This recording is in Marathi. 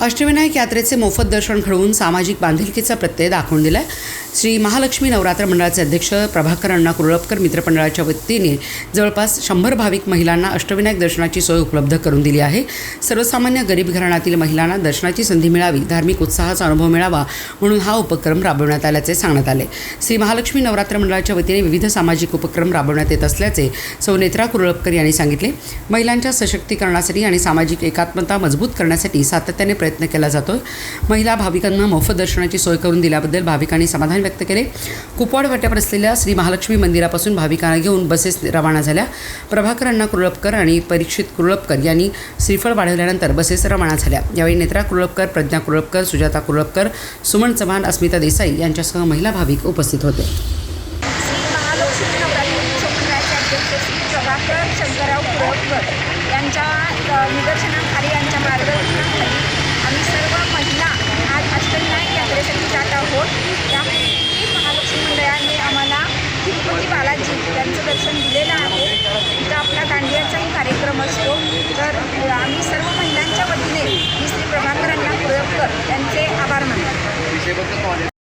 अष्टविनायक यात्रेचे मोफत दर्शन घडवून सामाजिक बांधिलकीचा प्रत्यय दाखवून दिलाय. श्री महालक्ष्मी नवरात्र मंडळाचे अध्यक्ष प्रभाकर अण्णा कुरळपकर मित्रमंडळाच्या वतीने जवळपास शंभर भाविक महिलांना अष्टविनायक दर्शनाची सोय उपलब्ध करून दिली आहे. सर्वसामान्य गरीब घराण्यातील महिलांना दर्शनाची संधी मिळावी धार्मिक उत्साहाचा अनुभव मिळावा म्हणून हा उपक्रम राबवण्यात आल्याचे सांगण्यात आले. श्री महालक्ष्मी नवरात्र मंडळाच्या वतीने विविध सामाजिक उपक्रम राबवण्यात येत असल्याचे सौ नेत्रा कुरळपकर यांनी सांगितले. महिलांच्या सशक्तीकरणासाठी आणि सामाजिक एकात्मता मजबूत करण्यासाठी सातत्याने प्रयत्न केला जातो महिला भाविकांना मोफत दर्शनाची सोय करून दिल्याबद्दल भाविकांनी समाधान व्यक्त केले. कुपवाड फाट्यावर असलेल्या श्री महालक्ष्मी मंदिरापासून भाविकांना घेऊन बसेस रवाना झाल्या. प्रभाकर अण्णा कुरळपकर आणि परीक्षित कुरळपकर यांनी श्रीफळ वाढवल्यानंतर बसेस रवाना झाल्या. यावेळी नेत्रा कुरळपकर प्रज्ञा कुरळपकर सुजाता कुरळपकर सुमन चव्हाण अस्मिता देसाई यांच्यासह महिला भाविक उपस्थित होते. शंकरराव कुरळकर यांच्या अ, महिलांच्या वतीने मी